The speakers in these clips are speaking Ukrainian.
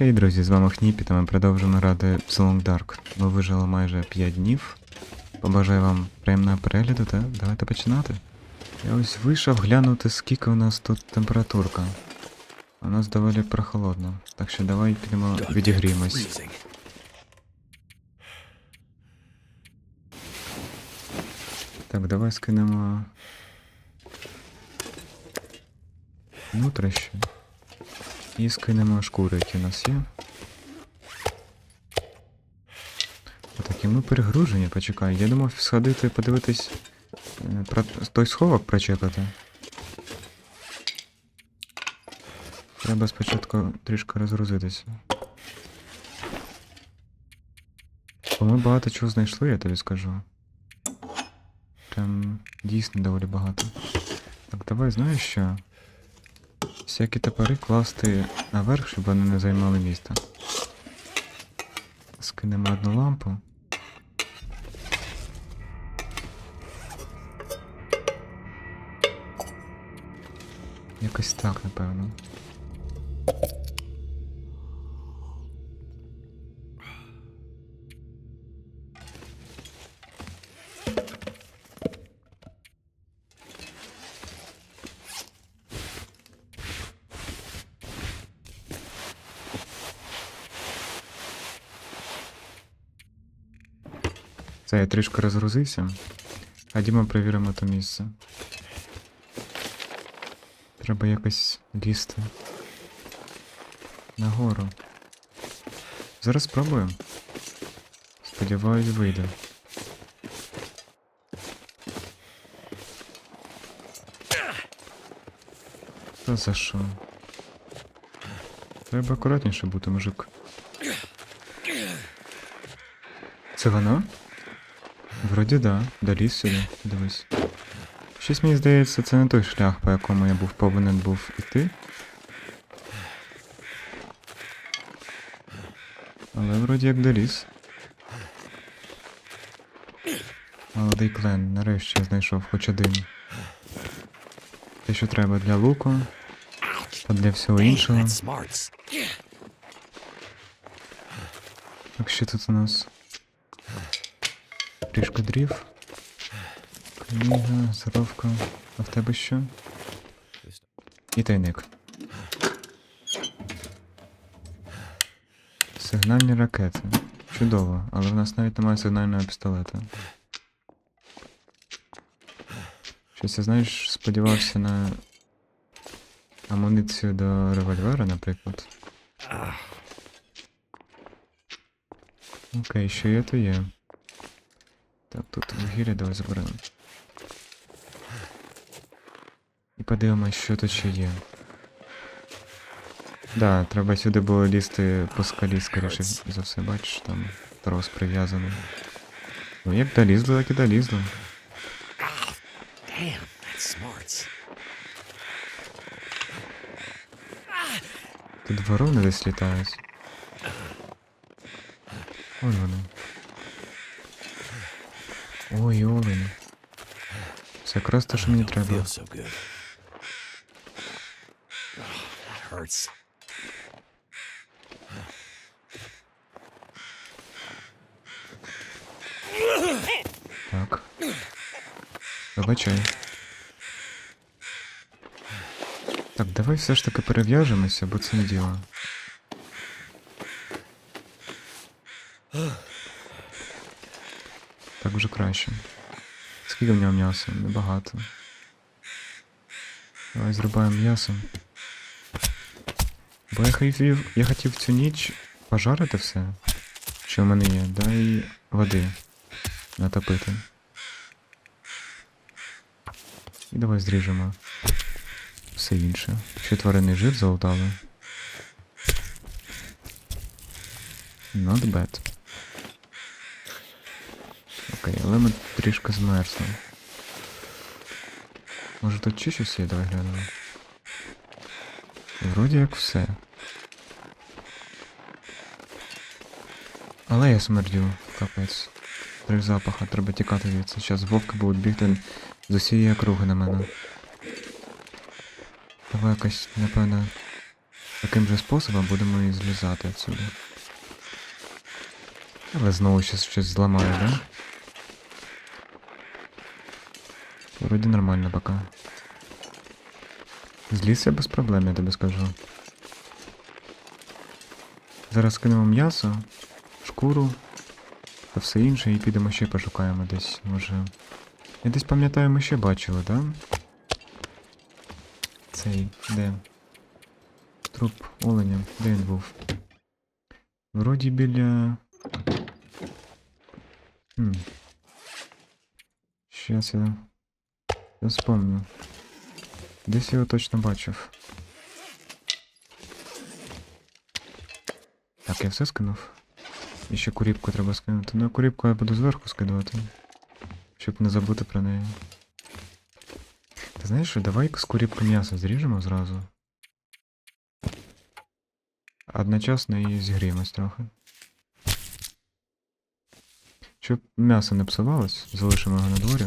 Хей, друзі, з вами Хніпі, та ми продовжуємо грати в Long Dark. Ми вижили майже 5 днів. Побажаю вам приємного перегляду, та давайте починати. Я ось вийшов глянути, скільки у нас тут температурка. У нас доволі прохолодно, так що давай підемо відігріємось. Так, давай скинемо. Внутрішнє. І скинемо шкури, які у нас є. Отакі ми перегружені, почекай. Я думав сходити подивитись е, про той сховок прочекати. Треба спочатку трішки розгрузитися. Бо ми багато чого знайшли, я тобі скажу. Прям дійсно доволі багато. Так, давай знаєш що? Всякі топори класти наверх, щоб вони не займали місто. Скинемо одну лампу. Якось так, напевно. Це я трішки розгрузився. Ходімо перевіримо то місце. Треба якось лізти. Нагору. Зараз спробуємо. Сподіваюсь, вийде. Та за що? Треба акуратніше бути, мужик. Це воно? Вроді да, доліз сюди, дивись. Щось мені здається, це не той шлях, по якому я був повинен був іти. Але вроді як доліз. Молодий клен, нарешті я знайшов хоч один. Те, що треба для луку, та для всього іншого. Так що тут у нас? Трішка дрів. Книга, заровка. А в тебе що? І тайник. Сигнальні ракети. Чудово, але в нас навіть немає сигнального пістолета. Щось я знаєш, сподівався на амуніцію до револьвера, наприклад. Окей, що є, то є. Вугілля давай заберемо. І подивимось, що тут ще є. Да, треба сюди було лізти по скалі, скоріше за все, бачиш, там трос прив'язаний. Ну як долізли, так і долізли. Тут ворони десь літають. Вон вони. Ой, олені. Це якраз те, що мені треба. Feels so good. Oh, that hurts. Так. Вибачай. Так, давай все ж таки перев'яжемося, бо це не діло. Вже краще. Скільки в нього м'яса? Небагато. Давай зрубаємо м'ясо. Бо я хотів, я хотів цю ніч пожарити все, що в мене є, да і води натопити. І давай зріжемо все інше. Ще тваринний жир залутали. Not bad. Окей, але ми трішки змерзли. Може тут ще щось є, давай глянемо. Вроді як все. Але я смердю, капець. Три запаха, треба тікати від це. Зараз вовки будуть бігти з усієї округи на мене. Давай якось, напевно, Таким же способом будемо і злізати отсюди. Але знову щось щось зламаю, да? Вроді нормально поки. Зліз я без проблем, я тобі скажу. Зараз кинемо м'ясо, шкуру та все інше і підемо ще пошукаємо десь, може. Я десь пам'ятаю, ми ще бачили, да? Цей, де? Труп оленя, де він був? Вроді біля. Хм. Щас я. Я вспомню. Десь я його точно бачив. Так, я все скинув. І ще куріпку треба скинути. Ну, куріпку я буду зверху скидувати. Щоб не забути про неї. Ти знаєш що, давай з куріпки м'ясо зріжемо зразу. Одночасно і зігріємось трохи. Щоб м'ясо не псувалось, залишимо його на дворі.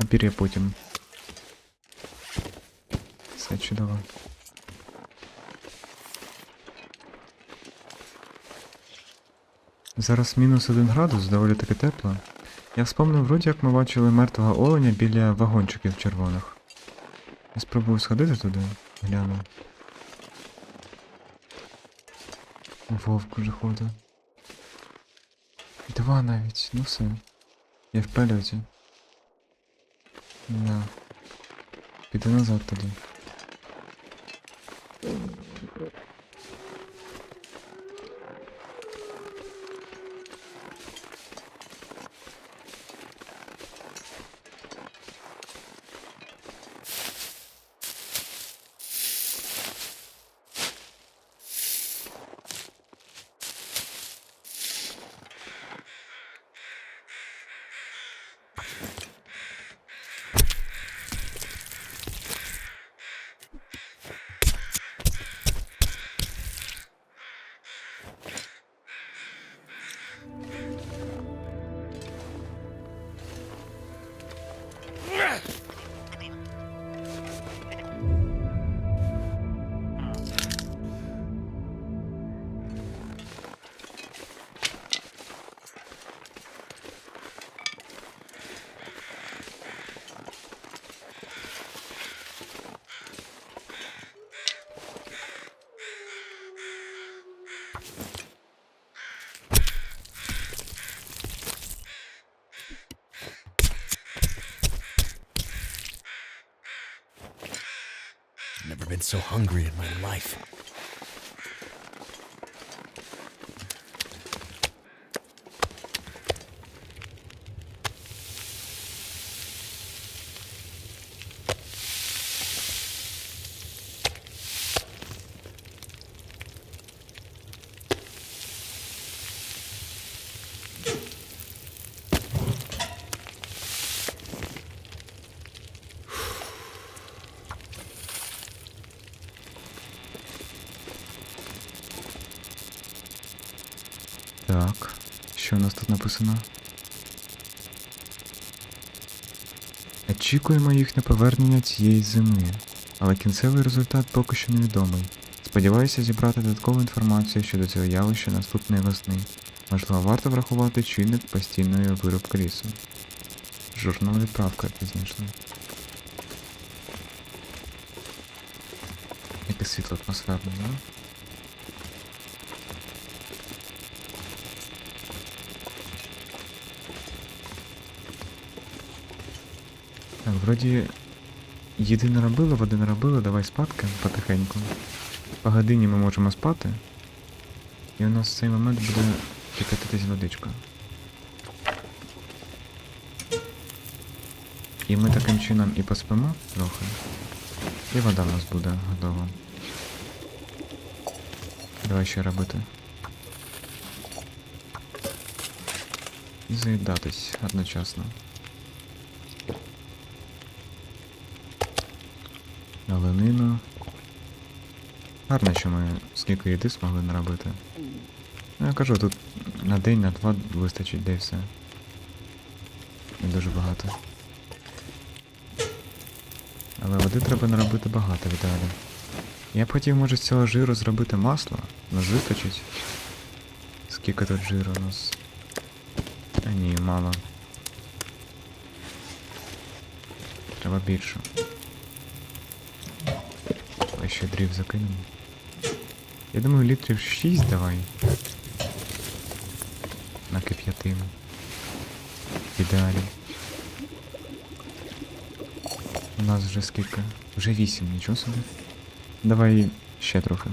А пір'я потім. Все чудово. Зараз мінус один градус, доволі таки тепло. Я вспомнив вроді, як ми бачили мертвого оленя біля вагончиків червоних. Я спробую сходити туди, гляну. Вовк уже ходить. Два навіть, ну все. Я в польоті. Да. Піду назад тоді. Never been so hungry in my life. Що у нас тут написано? Очікуємо їхнє повернення цієї зими, але кінцевий результат поки що невідомий. Сподіваюся зібрати додаткову інформацію щодо цього явища наступної весни. Можливо, варто врахувати чинник постійної виробки лісу. Журнал відправка, знайшли. Яке світло атмосферне, да? Вроді їди не робили, води не робили, давай спадки потихеньку. По годині ми можемо спати. І у нас в цей момент буде кипятитись водичка. І ми таким чином і поспимо трохи. І вода в нас буде готова. Давай ще робити. І заїдатись одночасно. Оленина. Гарно, що ми скільки їди змогли наробити. Ну, я кажу, тут на день, на два вистачить, де все. Не дуже багато. Але води треба наробити багато в ідеалі. Я б хотів, може, з цього жиру зробити масло, нас вистачить. Скільки тут жиру у нас? А ні, мало. Треба більше. Дрів закинемо. Я думаю, літрів 6 давай. На кип'ятину. ідеалі. У нас вже скільки? Вже 8, нічого собі. Давай ще трохи.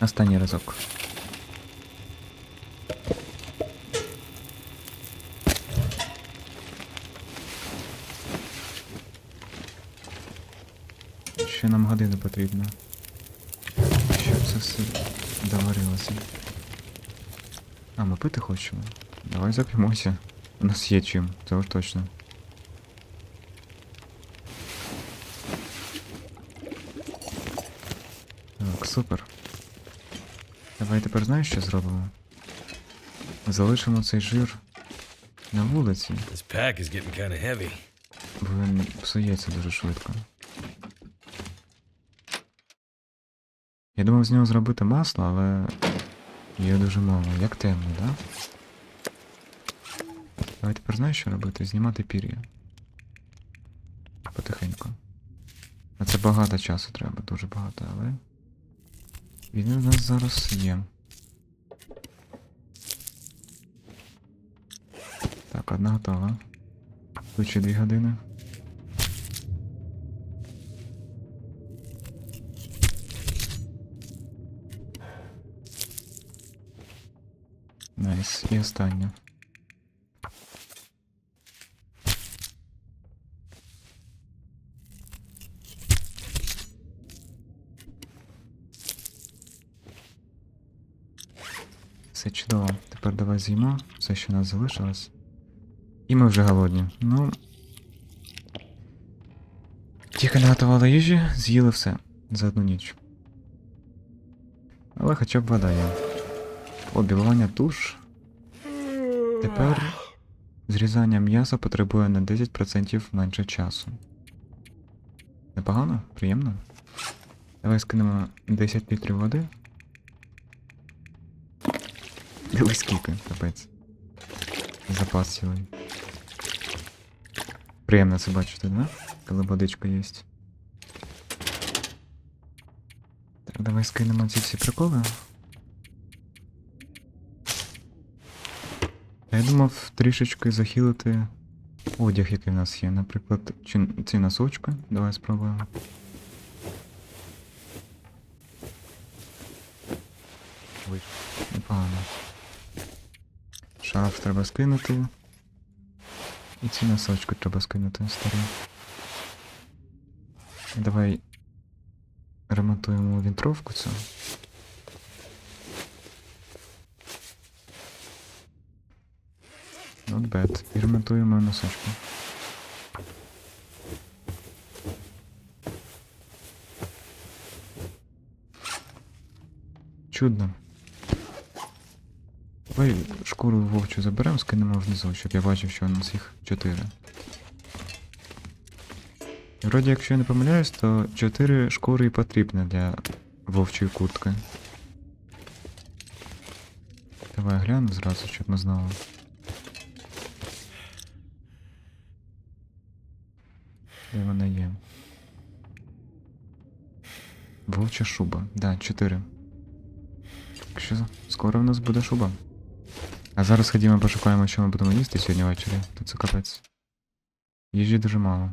Останній разок. Ще нам потрібна. Щоб це все доварилося. А, ми пити хочемо. Давай зап'ємося. У нас є чим, це уж точно. Так, супер. Давай тепер знаєш, що зробимо? Залишимо цей жир на вулиці, бо він псується дуже швидко. Я думав з нього зробити масло, але є дуже мало. Як темно, да? Давай тепер знаєш, що робити? Знімати пір'я. Потихеньку. А це багато часу треба, дуже багато, але. Він у нас зараз є. Так, одна готова. Тут ще дві години. Найс. І остання. Все чудово. Тепер давай з'їмо все, що нас залишилось. І ми вже голодні. Ну. Тільки наготували їжі, з'їли все за одну ніч. Але хоча б вода є. Обілування туш. Тепер зрізання м'яса потребує на 10% менше часу. Непогано? Приємно? Давай скинемо 10 літрів води. Дивись скільки, капець. Запас цілий. Приємно це бачити, да? Коли водичка є. Так, давай скинемо ці всі приколи. Я думав трішечки захилити одяг, який в нас є. Наприклад, чи ці носочки. Давай спробуємо. Вийшло. Непогано. Шарф треба скинути. І ці носочки треба скинути старі. Давай ремонтуємо вінтровку цю. Not bad. І ремонтуємо носочки. Чудно. Давай шкуру вовчу заберемо, скинемо внизу, щоб я бачив, що у нас їх 4. Вроді, якщо я не помиляюсь, то 4 шкури і потрібні для вовчої куртки. Давай гляну зразу, щоб ми знали. Де вона є? Вовча шуба. Да, 4. Так що скоро в нас буде шуба. А зараз ходімо пошукаємо, що ми будемо їсти сьогодні ввечері. Тут це капець. Їжі дуже мало.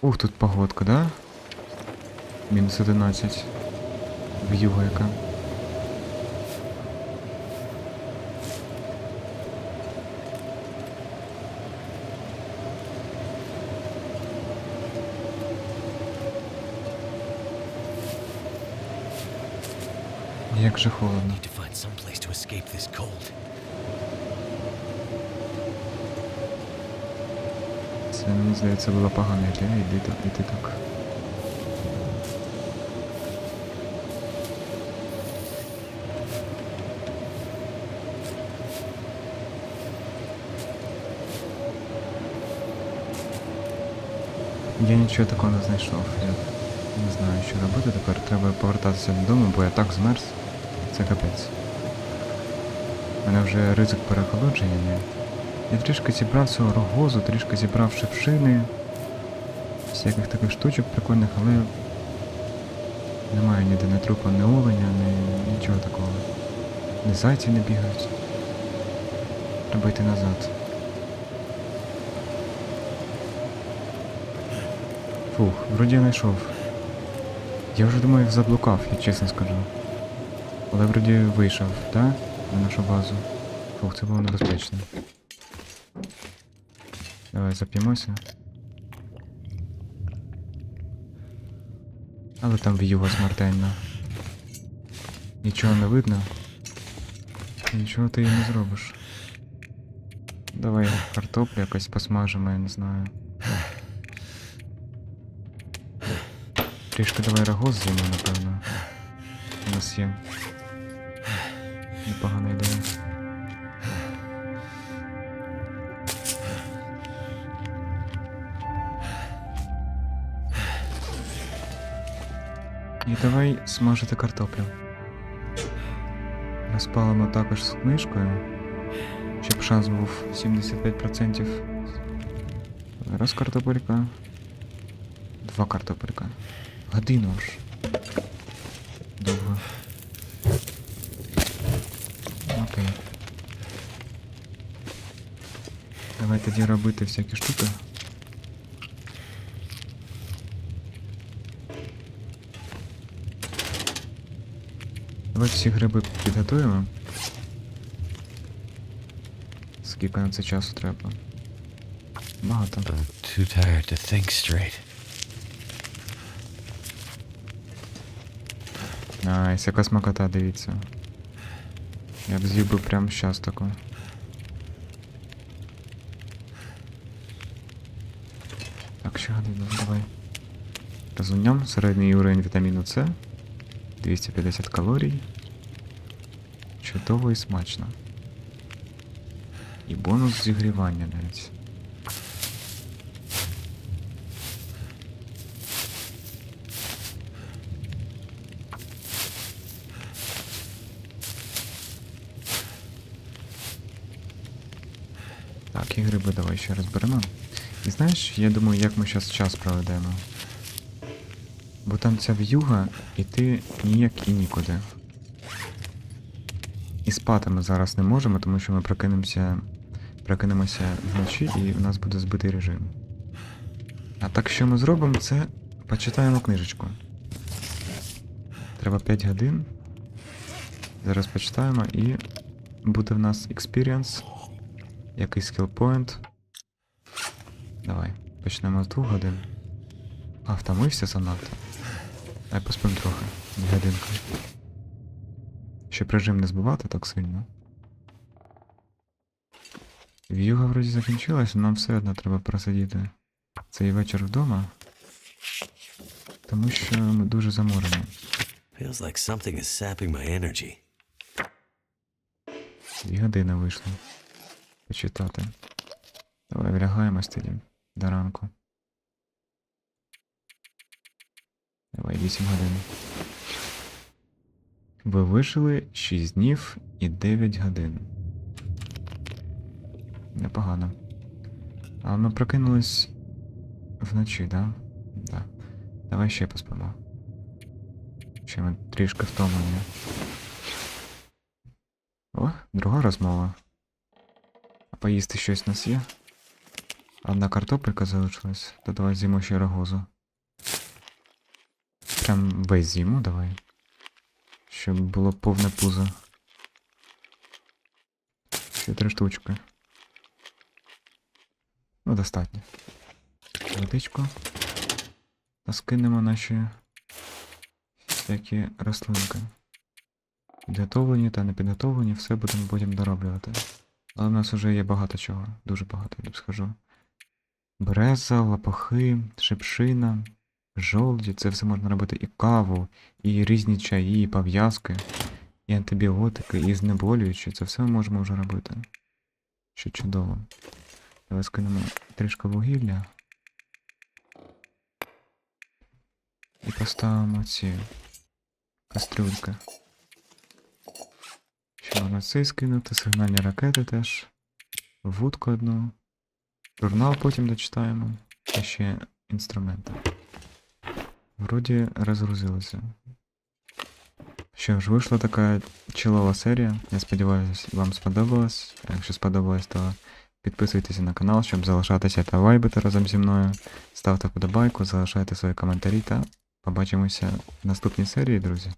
Ух, тут погодка, да? Мінус 11. В'юга яка. Як же холодно. Це мені здається була погана ідея, іди так, іди так. Я нічого такого не знайшов. Я не знаю, що робити тепер. Треба повертатися додому, бо я так змерз. Це капець. У мене вже ризик переохолодження є. Я трішки зібрав цього рогозу, трішки зібрав шипшини, всяких таких штучок прикольних, але немає ніде ні трупа, ні оленя, ні нічого такого. Ні зайці не бігають. Треба йти назад. Фух, вроді я знайшов. Я вже думаю, заблукав, я чесно скажу. Але вроді вийшов, так? На нашу базу. Фух, це було небезпечно. Давай зап'ємося. Але там в'юга смертельна. Нічого не видно. Нічого ти не зробиш. Давай картоплю якось посмажимо, я не знаю. Трішки давай рагоз з'їмо, напевно. У нас є. Непогана ідея. І давай смажити картоплю. Розпалимо також з книжкою, щоб шанс був 75%. Раз картопелька. Два картопелька. Годину ж. Довго. Давай тоді робити всякі штуки. Давай всі гриби підготуємо. Скільки на це часу треба? Багато. I'm too tired to think straight. Найс, яка смакота, дивіться. Я б з'їв би прямо щас таку. Ще годину, давай. Розумням середній уровень вітаміну С. 250 калорій. Чудово і смачно. І бонус зігрівання навіть. Так, і гриби давай ще розберемо. І знаєш, я думаю, як ми зараз час проведемо. Бо там ця в'юга, і ти ніяк і нікуди. І спати ми зараз не можемо, тому що ми прокинемося, прокинемося вночі і у нас буде збитий режим. А так що ми зробимо, це почитаємо книжечку. Треба 5 годин. Зараз почитаємо і буде в нас experience. Який скілпоінт. Давай, почнемо з двох годин. А, втомився занадто. Дай поспим трохи. Дві годинки. Щоб режим не збивати так сильно. В'юга вроді закінчилась, але нам все одно треба просидіти цей вечір вдома. Тому що ми дуже заморені. Feels like something is sapping my energy. Дві години вийшло. Почитати. Давай влягаємось тоді до ранку. Давай 8 годин. Ви вижили 6 днів і 9 годин. Непогано. Але ми прокинулись вночі, да? Да. Давай ще поспимо. Ще ми трішки втомлені. О, друга розмова. А поїсти щось у нас є? Одна картопелька залишилась, то давай з'їмо ще рогозу. Прям весь з'їмо давай. Щоб було повне пузо. Ще три штучки. Ну, достатньо. Водичку. Та скинемо наші всякі рослинки. Підготовлені та не підготовлені, все будемо потім дороблювати. Але в нас вже є багато чого, дуже багато, я б скажу. Береза, лапахи, шипшина, жолуді, це все можна робити і каву, і різні чаї, і пов'язки, і антибіотики, і знеболюючі. Це все ми можемо вже робити. Що чудово. Давай скинемо трішки вугілля. І поставимо ці кастрюльки. Ще можна цей скинути, сигнальні ракети теж. Вудку одну. Журнал потім дочитаємо. І ще інструменти. Вроді розгрузилося. Що ж, вийшла така чилова серія. Я сподіваюся, вам сподобалось. Якщо сподобалось, то підписуйтесь на канал, щоб залишатися та вайбити разом зі мною. Ставте вподобайку, залишайте свої коментарі та побачимося в наступній серії, друзі.